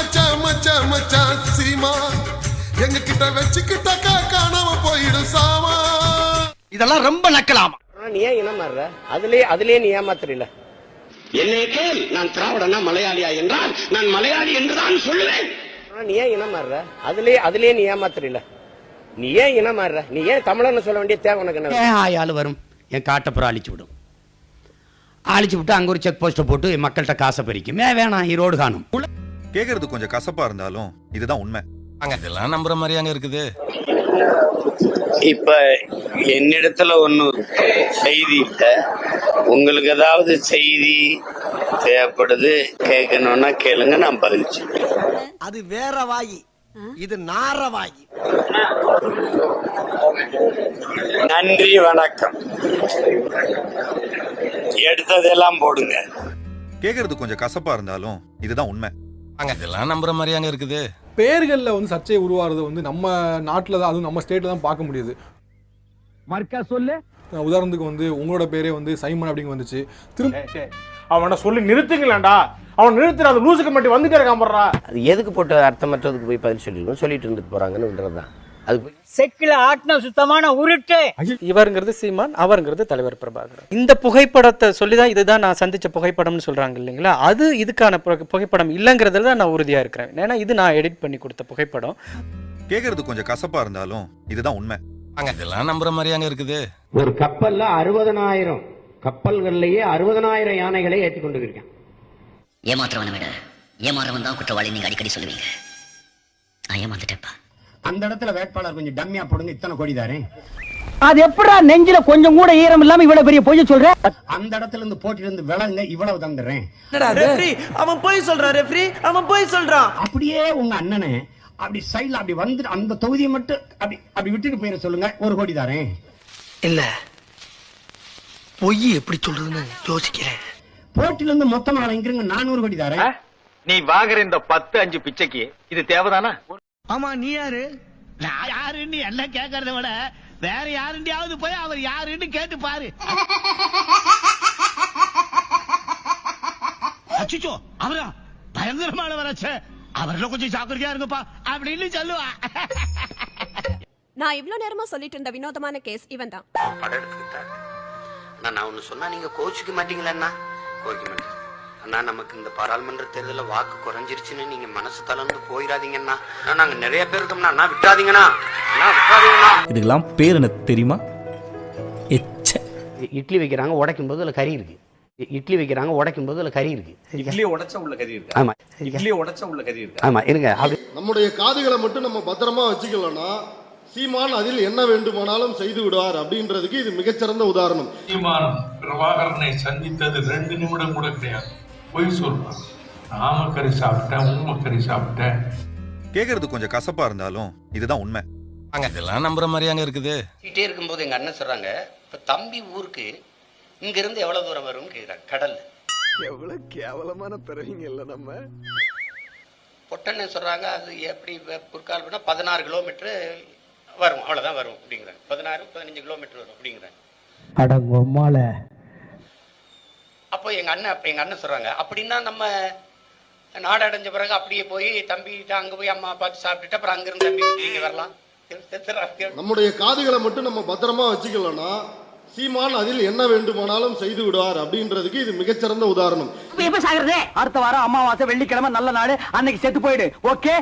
மச்சான் மச்சான் மச்சான் சீமா எங்க கிட்ட வச்சுக்கிட்டாக்கா காணாம போயிடும் சாமா. இதெல்லாம் ரொம்ப நக்கலாமா? ஆனா நீ ஏன் இனம் மாறுற? அதுலயே அதுலயே நீ ஏமாத்துறீல. என்னை கேள் நான் திராவிடனா மலையாளியா என்றால் நான் மலையாளி என்றுதான் சொல்லுவேன். ஆனா நீ ஏன் இனம் மாறுற? அதுலயே அதுலயே நீ ஏமாத்துறீல. நீ ஏன் இனம் மாறுற? நீ ஏன் தமிழன்னு சொல்ல வேண்டிய தேவை உனக்கு என்ன? ஆயாலும் வரும். என் காட்டப்புறம் அழிச்சு விடும். அழிச்சு விட்டு அங்க ஒரு செக் போஸ்ட்டை போட்டு என் மக்கள்கிட்ட காசை பறிக்கும். ஏன் வேணாம் ஈரோடு காணும். கேக்குறது கொஞ்சம் கசப்பா இருந்தாலும் இதுதான் உண்மை. இதெல்லாம் நம்புற மாதிரியாங்க இருக்குது. இப்ப என்னிடத்துல ஒண்ணு செய்தி இல்ல. உங்களுக்கு ஏதாவது செய்தி தேவைப்படுது கேட்கணும்னா கேளுங்க நான் பதில் அது வேற வாயி. இது நார வாயி. நன்றி வணக்கம். எடுத்ததெல்லாம் போடுங்க. கேக்குறது கொஞ்சம் கசப்பா இருந்தாலும் இதுதான் உண்மை. இதெல்லாம் நம்புற மாதிரியாங்க இருக்குது. பேர்களில் வந்து சர்ச்சை உருவாகிறது வந்து நம்ம நாட்டில் தான் அதுவும் நம்ம ஸ்டேட்டில் தான் பார்க்க முடியுது. மர்க்கா சொல்லு. உதாரணத்துக்கு வந்து உங்களோட பேரே வந்து சைமன் அப்படிங்க வந்துச்சு. திரும்ப அவனை சொல்லி நிறுத்துங்களேன்டா. அவன் நிறுத்துற அது லூசுக்கு மட்டும் வந்துட்டே இருக்கான் போடுறா. அது எதுக்கு போட்டு அர்த்தமற்றதுக்கு போய் பதில் சொல்லிருக்கோம் சொல்லிட்டு இருந்துட்டு போறாங்கன்னுன்றதுதான் அது செக்கில ஆட்டின சுத்தமான உருட்டு. இவருங்கிறது சீமான் அவருங்கிறது தலைவர் பிரபாகரன். இந்த புகைப்படத்தை சொல்லிதான் இதுதான் நான் சந்திச்ச புகைப்படம்னு சொல்றாங்க இல்லைங்களா? அது இதுக்கான புகை- புகைப்படம் இல்லைங்கிறதுல தான் நான் உறுதியா இருக்கிறேன். ஏன்னா இது நான் எடிட் பண்ணி கொடுத்த புகைப்படம். கேக்குறது கொஞ்சம் கசப்பா இருந்தாலும் இதுதான் உண்மை. இதெல்லாம் நம்புற மாதிரியாங்க இருக்குது. ஒரு கப்பல்ல அறுபதனாயிரம் கப்பல்கள்லயே அறுபதனாயிரம் யானைகளை ஏற்றி கொண்டு இருக்கான் ஏமாத்துறவனை விட ஏமாறவன் தான் குற்றவாளி நீங்க அடிக்கடி சொல்லுவீங்க. நான் ஏமாந்துட்டேப்பா அந்த இடத்துல வேட்பாளர் கொஞ்சம் டம்மியா போடுங்க இத்தனை கோடி தாரேன் அது எப்படா நெஞ்சில கொஞ்சம் கூட ஈரம் இல்லாம இவ்வளவு பெரிய பொய்ய சொல்ற? அந்த இடத்துல இருந்து போட்டிட்டு இருந்து விளங்க இவ்வளவு தந்துடுறேன். அவன் போய் சொல்றான் ரெஃப்ரி அவன் போய் சொல்றான். அப்படியே உங்க அண்ணனை அப்படி சைடுல அப்படி வந்து அந்த தொகுதியை மட்டும் அப்படி அப்படி விட்டுட்டு போயிட சொல்லுங்க ஒரு கோடி தாரேன் இல்ல. பொய் எப்படி சொல்றதுன்னு யோசிக்கிறேன். போட்டில இருந்து மொத்தமா வாங்கிக்கிறங்க நானூறு கோடி தாரேன் நீ வாங்குற இந்த பத்து அஞ்சு பிச்சைக்கு இது தேவைதானா? ஆமா நீ யாரு? நான் யாருன்னு என்ன கேக்குறத விட வேற யாருண்டியாவது போய் அவர் யாருன்னு கேட்டு பாரு. அச்சுச்சோ அவரா? பயங்கரமான வரச்ச அவர்ல கொஞ்சம் ஜாக்கிரதையா இருங்கப்பா அப்படின்னு சொல்லுவா. நான் இவ்ளோ நேரமா சொல்லிட்டு இருந்த வினோதமான கேஸ் இவன் தான் நான் ஒண்ணு சொன்னா நீங்க கோச்சிக்க மாட்டீங்களா அண்ணா? கோச்சிக்க மாட்டேன். அண்ணா நமக்கு இந்த பாராளுமன்ற தேர்தலில் வாக்கு குறைஞ்சிருச்சுன்னு நீங்க மனசு தளர்ந்து போயிடாதீங்கண்ணா நாங்க நிறைய பேர் இருக்கோம்னா அண்ணா விட்டுறாதீங்கண்ணா அண்ணா விட்டுறாதீங்கண்ணா இதுக்கெல்லாம் பேர் எனக்கு தெரியுமா? எச்ச. இட்லி வைக்கிறாங்க உடைக்கும் போது அதுல கறி இருக்கு. இட்லி வைக்கிறாங்க உடைக்கும் போது அதுல கறி இருக்கு. இட்லியை உடைச்சா உள்ள கறி இருக்கு? ஆமா இட்லியை உடைச்சா உள்ள கறி இருக்கு? ஆமா இருங்க அப்படி. நம்முடைய காதுகளை மட்டும் நம்ம பத்திரமா வச்சுக்கலன்னா சீமான் அதில் என்ன வேண்டுமானாலும் செய்து விடுவார் அப்படின்றதுக்கு இது மிகச்சிறந்த உதாரணம். சீமான் பிரபாகரனை சந்தித்தது ரெண்டு நிமிடம் கூட கிடையாது. பொய் சொல்றான் நாமக்கறி சாப்பிட்டேன் ஊமக்கறி சாப்பிட்டேன். கேக்குறது கொஞ்சம் கசப்பா இருந்தாலும் இதுதான் உண்மை. இதெல்லாம் நம்புற மாதிரியாங்க இருக்குது. சுத்திட்டே இருக்கும்போது எங்க அண்ணன் சொல்றாங்க இப்ப தம்பி ஊருக்கு இங்க இருந்து எவ்வளவு தூரம் வரும்னு கேக்குறாங்க கடல். எவ்வளவு கேவலமான பிறவிங்க இல்ல நம்ம. பொட்டண்ணன் சொல்றாங்க அது எப்படி பண்ணா பதினாறு கிலோமீட்டர் வரும். அவ்வளவுதான் வரும். அப்படிங்கிறாங்க பதினாறு பதினஞ்சு கிலோமீட்டர் வரும் அப்படிங்கிறாங்க அடங்கொம்மால அப்போ எங்க அண்ணன் அப்ப எங்க அண்ணன் சொல்றாங்க. அப்படின்னா நம்ம நாடு அடைஞ்ச பிறகு அப்படியே போய் தம்பிகிட்ட அங்க போய் அம்மா பார்த்து சாப்பிட்டுட்டு அப்புறம் அங்கிருந்து தம்பி வீட்டுக்கு இங்க வரலாம். நம்முடைய காதுகளை மட்டும் நம்ம பத்திரமா வச்சுக்கலன்னா சீமான் அதில் என்ன வேண்டுமானாலும் செய்து விடுவார் அப்படின்றதுக்கு இது மிகச்சிறந்த உதாரணம். எப்ப சாகுறது? அடுத்த வாரம் அமாவாசை வெள்ளிக்கிழமை நல்ல நாடு. அன்னைக்கு செத்து போயிடு. ஓகே?